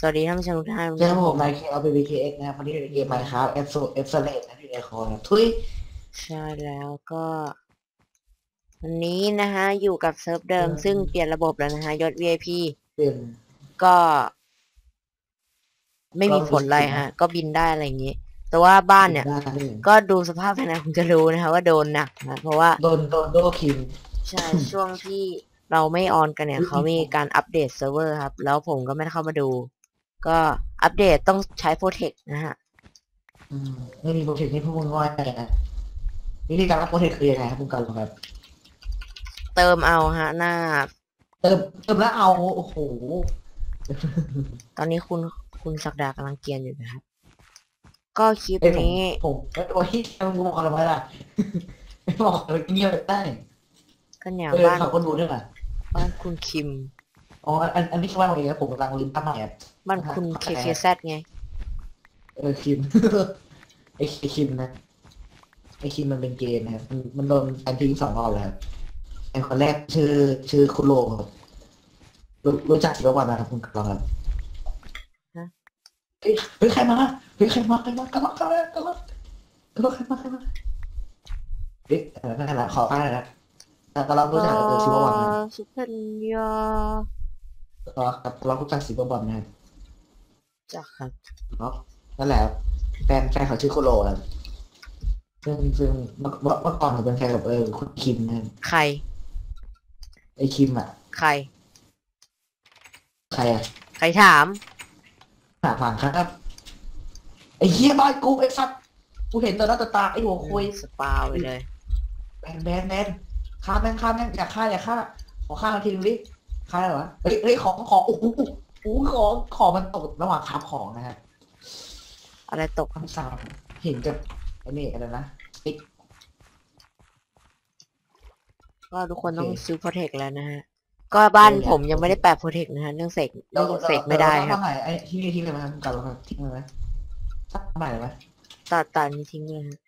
สวัสดีท่านผู้ชมทุกท่านเจอผมไมค์เคเอาไป BKX นะครับวันนี้เป็นเกมไมค์ครับเอฟโซเอฟเซเลตนะพี่ไอคอนทุยใช่แล้วก็ วันนี้นะฮะ อยู่กับเซิร์ฟเดิม ซึ่งเปลี่ยนระบบแล้วนะฮะ ยศ VIP เป็นก็ ไม่มีผลอะไรฮะ ก็บินได้อะไรอย่างนี้ แต่ว่าบ้านเนี่ยได้ก็ดูสภาพภายในคงจะรู้นะคะว่าโดนหนักนะเพราะว่าโดนโดนโดนคิมใช่ช่วงที่เราไม่ออนกันเนี่ยเขามีการอัปเดตเซิร์ฟเวอร์ครับ แล้วผมก็ไม่ได้เข้ามาดู ก็อัปเดตต้องใช้โปรเทคนะฮะ อืมไม่มีโปรเทคนี่พวกมึงง่อยไปนะวิธีการรับโปรเทคคือยังไงครับคุณกันครับ เติมเอาฮะ หน้า เติมเติมแล้วเอาโอ้โหตอนนี้คุณคุณศักดากำลังเกรียนอยู่นะครับ ก็คลิปเอ้ยผมนี้ ผมโอ้ยมึงบอกอะไรไว้ล่ะ ไม่บอกเลยเงียบได้ก็เนี่ยเออบ้านเขาก็รู้ด้วยล่ะบ้านคุณคิม อ๋ออันอันนี้คือว่าผมเองครับผมกำลังลืมตั้งใหม่ครับบ้านคุณอ่า KKZ ไง เออคิม ไอคิมนะไอคิมมันเป็นเกย์นะครับมันมันโดนแอนทิ้งสองรอบแล้วครับไอคนแรกชื่อชื่อคุโรครับรู้รู้จักศิลปวัฒน์นะครับคุณกรองครับฮะ เฮ้ยเฮ้ยใครมาเฮ้ยใครมาใครมากระลอกกระลอกกระลอกกระลอกใครมาใครมาเฮ้ยเออนั่นแหละขอป้ายนะแต่กระลอกรู้จักเออศิลปวัฒน์นะ สุพัญญา กระลอกกับกระลอกรู้จักศิลปวัฒน์นะครับจักครับเนาะนั่นแหละครับแฟนแฟนเขาชื่อคุโรครับซึ่งซึ่งเมื่อเมื่อเมื่อก่อนเขาเป็นแฟนกับเออคุณคิมนะครับใคร ไอคิมอะ ใคร ใครอะใครถาม หาฝังครับ ไอเฮียบ้านกูไอสัตว์กูเห็นตัวหน้าตัวตาไอหัวคุยสปาไปเลย แบนแบนแบนฆ่าแม่งฆ่าแม่งอย่าฆ่าอย่าฆ่าขอฆ่าทีนึงดิ ฆ่าได้เหรอเฮ้ยเฮ้ยของของโอ้โหโอ้โหของของมันตกระหว่างคาบของนะฮะอะไรตกคำสั่งเห็นกับไอ้นี่อะไรนะติ๊กก็ทุกคนต้องโอเคซื้อโปรเทคแล้วนะฮะ ก็บ้านผมยังไม่ได้แปะโปรเทคนะฮะเรื่องเสกเรื่องเสกไม่ได้ครับทำไหนไอ้ที่นี่ทิ้งเลยไหมครับกลับมาทิ้งเลยไหมสักใหม่เลยไหมตัดตัดนี้ทิ้งเลยฮะ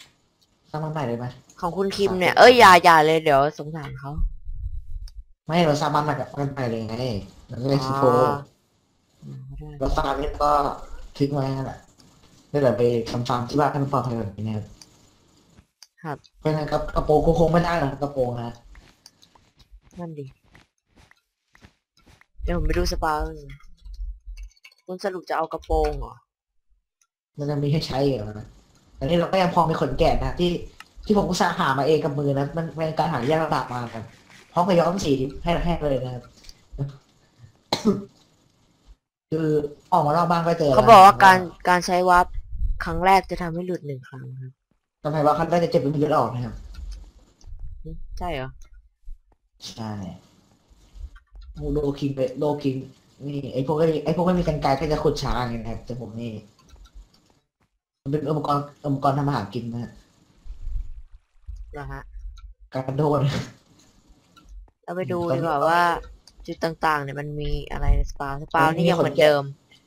สักใหม่เลยไหมของคุณคิมเนี่ย เอ้ยอย่าอย่าเลยเดี๋ยวสงสารเขา ไม่เราสร้างบ้านใหม่กับบ้านใหม่เลยไงเราก็เลยคิดโฟอืมก็ได้แล้วฟาร์มนี่ก็ทิ้งไว้นั่นแหละนี่แหละไปทำฟาร์มที่บ้านให้มันปลอดภัยแบบนี้นะครับครับเป็นไงครับกระโปรงก็คงไม่ได้หรอกกระโปรงนะนั่นดิเดี๋ยวผมไปดูสปาก่อนคุณสรุปจะเอากระโปรงเหรอมันจะมีให้ใช้เหรอนะอันนี้เราก็ยังพอมีขนแกะนะที่ที่ผมอุตส่าห์หามาเองกับมือนะมันเป็นการหายากระดับมาครับ พร้อมกับย้อมสีให้แห้งเลยนะครับ คือออกมานอกบ้านก็เจอเขาบอกว่าการการใช้วับครั้งแรกจะทำให้หลุดหนึ่งครั้งครับทำไมว่าขั้นแรกจะเจ็บเป็นเลือดออกนะครับหึใช่เหรอ ใช่โลคิงไปโลคิงนี่ไอพวกไอ้ไอพวกไม่มีกันไกรก็จะขุดช้าไงนะครับแต่ผมนี่มันเป็นอุปกรณ์อุปกรณ์ทำอาหารกินนะฮะเหรอฮะการกระโดด เราไปดูตอนนี้ดีกว่าว่า จุดต่างๆ เนี่ยมันมีอะไรในสปาสปาตอนนี้นี่ยังมีเหคนมือนเดิม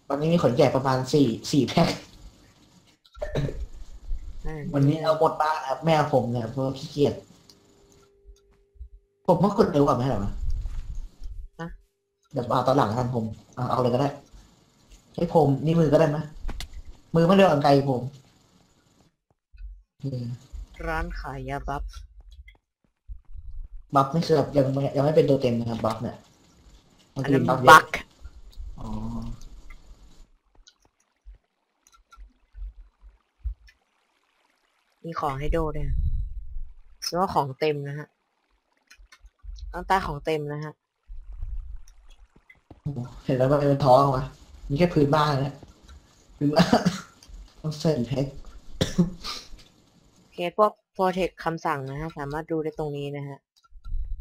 ตอนนี้มีขนแกะประมาณสี่สี่แพ็คอ่าวันนี้เอาหมดบ้านครับแม่ผมเนี่ยเพราะว่าขี้เกียจผมเมื่อคนเร็วกว่าไหมเหรอเดี๋ยวเอาตอนหลังกันผมเอาเอาเลยก็ได้ให้ผมนี่มือก็ได้ไหมมือไม่เร็วกว่าไกลผมอืมร้านขายยาบัฟ บัฟนี่คือแบบยังไม่ยังไม่เป็นตัวเต็มนะครับบัฟเนี่ยมันอันคือนั้นบัฟเยบัอะกอ๋อมีของให้โดด้วยนะแสดงว่าของเต็มนะฮะต้องใต้ของเต็มนะฮะ เห็นแล้วมันเป็นท้องวะมีแค่พื้นบ้านนะพื้นบ้านต้องเส้นเพชรโอเคพวกโปรเทคคำสั่งนะฮะ สามารถดูได้ตรงนี้นะฮะ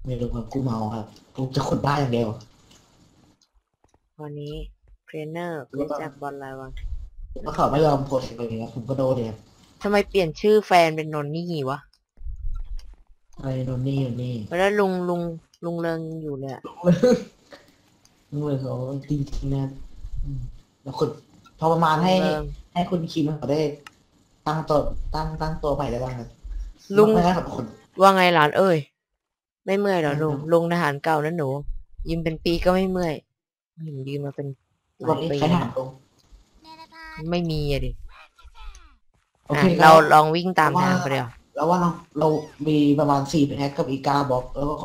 ไม่รู้ครับกูเมาครับกูจะขุดบ้านอย่างเดียว วันนี้เทรนเนอร์แล้วก็จากบอลไลวันถ้าเขาไม่ยอมโพสต์เลยนะผมก็โดนเลยครับทำไมเปลี่ยนชื่อแฟนเป็นนนนี่วะไอ้โดนนี่โดนนี่แล้วลุงลุงลุงเริงอยู่เลยอะลุงเลยเขาจริงๆนะอืมแล้วขุดพอประมาณให้ลุงเริงให้คุณคิมเขาได้ ตั้งตัวตั้งตั้งตัวใหม่ได้บ้างครับลุงไม่งั้นแบบคนว่าไงหลานเอ้ย ไม่เมื่อยเหรอไม่ลุงครับลุงทหารเก่านะหนู ยืมเป็นปีก็ไม่เมื่อยอืมยืมมาเป็นหตอลานยนี้ปีใครถามตรงไม่มีอะดิโออะเคเราเราลองวิ่งตามว่าทางไปเดียวแล้วว่าเราเรามีประมาณสี่แพ็คกับอีกเก้าบล็อกแล้วก็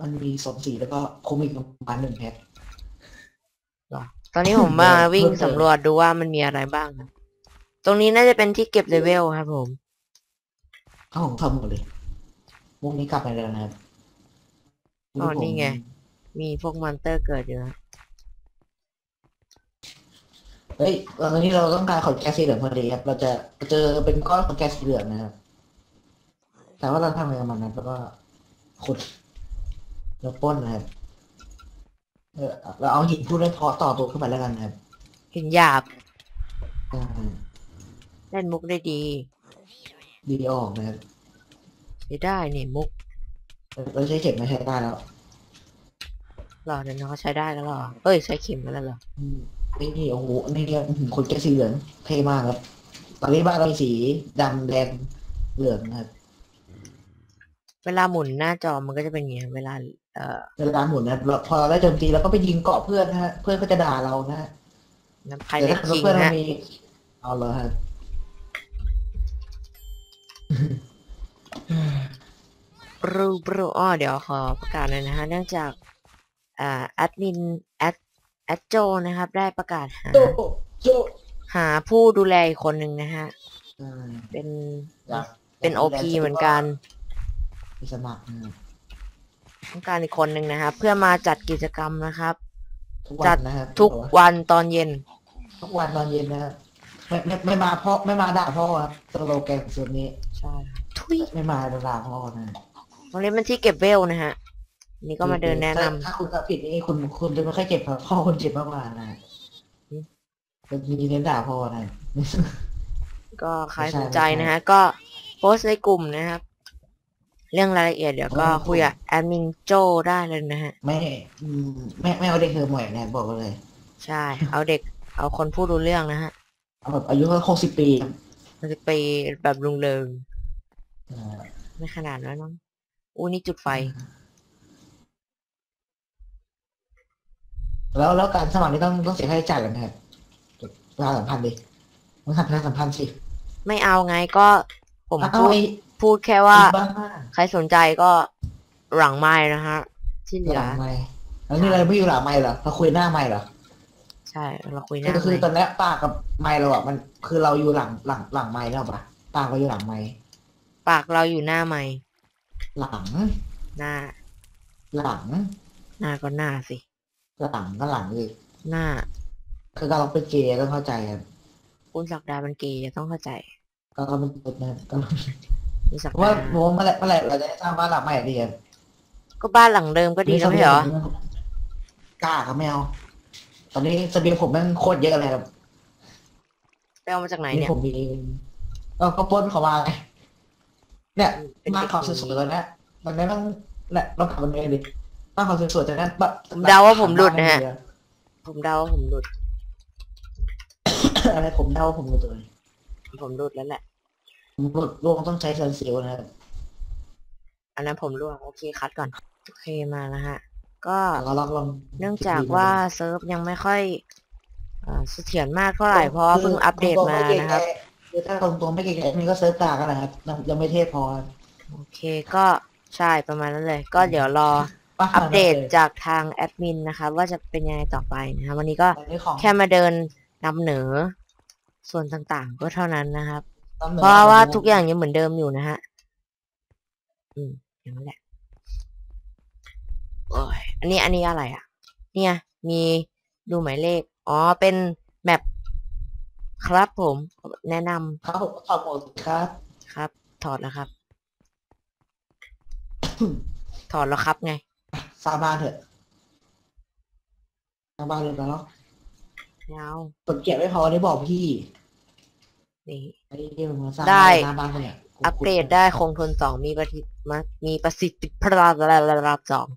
มันมีสองสีแล้วก็คงมีประมาณหนึ่งแพ็คตอนนี้ผมมาเดี๋ยววิ่งเพิ่มเติมสำรวจดูว่ามันมีอะไรบ้างครับตรงนี้น่าจะเป็นที่เก็บเลเวลครับผม เข้าของทำหมดเลย มุกนี้กลับไปแล้วนะครับอ๋อนี่ไง มีพวกมอนเตอร์เกิดอยู่นะเฮ้ยตอนนี้เราต้องการขนแก๊สสีเหลืองพอดีครับ เราจะเจอเป็นก้อนขนแก๊สสีเหลืองนะครับ แต่ว่าเราทำอะไรกับมันนะแล้วก็ขุดแล้วปล้นนะครับเออเราเอาหินพูดได้พอต่อตัวขึ้นไปแล้วกันนะครับเห็นหยาบอ่าเล่นมุกได้ดี ดีออกนะครับ ใช้ได้นี่มุกเราใช้เข็มมาใช้ได้แล้วหรอเดี๋ยวน้องเขาใช้ได้แล้วหรอเอ้ยใช้เข็มแล้วเหรออืมนี่นี่โอ้โหนี่เนี่ยอื้อหือขนแก๊สสีเหลืองเท่มากครับตอนนี้บ้านเรามีสีดำแดงเหลืองนะครับเวลาหมุนหน้าจอมันก็จะเป็นอย่างเงี้ยเวลา เอ่อเวลาหมุนนะเราพอเราได้โจมตีเราก็ไปยิงเกาะเพื่อนนะฮะเพื่อนก็จะด่าเรานะฮะน้ำพายแต่เล็กถ้าคิงเพื่อนเราฮะมีเอาเลยฮะบ รูบรูอ้อเดี๋ยวขอประกาศหน่อยนะฮะ เนื่องจากอ่าแอดมินแอดแอดโจนะครับ ได้ประกาศหาโจโจหาผู้ดูแลอีกคนหนึ่งนะฮะอ่าเป็นอยากเป็นโอพีเหมือนกัน มีสมัครนะต้องการอีกคนหนึ่งนะครับ เพื่อมาจัดกิจกรรมนะครับ ทุกวัจันดนะครับทุกวันตอนเย็น ทุกวันตอนเย็นนะครับไม่ไม่ไม่มาพ่อไม่มาด่าพ่อครับสโลแกนส่วนนี้ ใช่ครับ ทุยไม่มาด่าพ่อนะตรงนี้เป็นที่เก็บเวลนะฮะ นี่ก็มาเดินแนะนำถ้าคุณทำผิดนี่คุณคุณจะไม่ค่อยเจ็บครับพ่อคุณเจ็บมากกว่านะอืมจะมีเน้นด่าพ่อนะก็ใครไม่ใช่สนใจไม่ใช่นะฮะ ก็โพสต์ในกลุ่มนะครับ เรื่องรายละเอียดเดี๋ยวก็โอ้คุยกับแอดมินโจได้เลยนะฮะ ไม่อืมไม่ไม่เอาเด็กเธอหมวยนะบอกไว้เลย ใช่ เอาเด็ก เอาคนพูดรู้เรื่องนะฮะเอาแบบอายุแค่หกสิบปีมันจะไปแบบลุงเริงอ่า ไม่ขนาดนั้นมั้งอู้นี่จุดไฟ แล้วแล้วการสมัครนี่ต้องต้องเสียค่าใช้จ่ายกันนะครับประชาสัมพันธ์ดิต้องทำประชาสัมพันธ์สิไม่เอาไงก็ผมเอาพูดไอ้พูดแค่ว่าไอ้บ้าใครสนใจก็หลังไม้นะฮะ ที่เหลืหอ ลังไม่แล้วนี่เราไม่อยู่หลังไม่เหรอเราคุยหน้าไม่เหรอ ใช่เราคุยหน้าก็คือไมค์ตอนเนี้ยปากกับไม้เราอะมันคือเราอยู่หลังหลังหลังไม้แล้วปะปากเราอยู่หลังไม้ ปากเราอยู่หน้าไม้หลัง หน้า หลัง หน้าก็หน้าสิ หลังก็หลังอีกหน้า คือการเราเป็นเกย์ต้องเข้าใจครับคุณศักดาเป็นเกย์ต้องเข้าใจ ก็เราเป็นตุ๊ดนะครับก็คุณศักว่าดาโน้มเมื่อไหรเมื่อไหรเราจะได้สร้างบ้านหลังใหม่ดีครับก็บ้านหลังเดิมก็ดีแล้วไม่ใช่เหรอกล้าครับแมวตอนนี้เสบียงผมแม่งโคตรเยอะเลยครับไปเอามาจากไหนนี่เนี่ยผมมีก็ก็ปล้นเขามาไงเนี่ย เป็นมาเด็กเขาสวยๆแล้วนะตอนนี้ต้องแหละต้องขับมันเองดิมาเขาสวยๆจากนั้นแบบผมเดาว่าผมหลุดนะฮะผมเดาว่าผมหลุด อะไรผมเดาว่าผมหลุดเลยผมหลุดแล้วแหละผมหลุดลวงต้องใช้เซนซิลนะครับอันนั้นผมร่วงโอเคคัดก่อนโอเคมาแล้วฮะ ก็เราลองลองเนื่องจากว่าเซิร์ฟยังไม่ค่อยอ่าเสถียรมากเท่าไหร่เพราะว่าเพิ่งอัปเดตมานะครับ คือถ้าตรงๆไม่เก่งๆนี่ก็เซิร์ฟกลางกันนะครับยังยังไม่เทพพอครับโอเคก็ใช่ประมาณนั้นเลย ก็เดี๋ยวรอปะอัปเดตจากทางแอดมินนะคะว่าจะเป็นยังไงต่อไปนะคะวันนี้ก็อันนี้ของแค่มาเดินนำเหนือส่วนต่างๆ ก็เท่านั้นนะครับตมหนึ่เพราะว่าทุกอย่างยังเหมือนเดิมอยู่นะฮะ อืมอย่างนั้นแหละ โอ้ย อันนี้อันนี้อะไรอะ เนี่ย มีดูหมายเลข อ๋อ เป็นแมป ครับผมแนะนเขาขอบหมดครับำครับ ถอดแล้วครับ ถอดแล้วครับไงสร้างบ้านเถอะสร้างบ้านเลยแล้วเนาะไม่เอากดเก็บไม่พอได้บอกพี่นี่ไอ้ที่มันมาสร้างได้หน้าบ้านเขาเนี่ยอัปเดตได้คงทนสองมีประสิทธิมามีประสิทธิภาพระดับสอง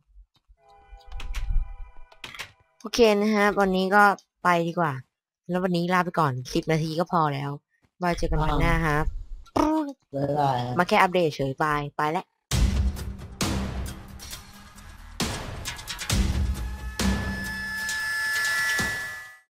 โอเคนะฮะวันนี้ก็ไปดีกว่า แล้ววันนี้ลาไปก่อนสิบนาทีก็พอแล้วไว้เจอกันวันหน้าครับเลยได้ครับมาแค่อัปเดตเฉยไปไปแล้ว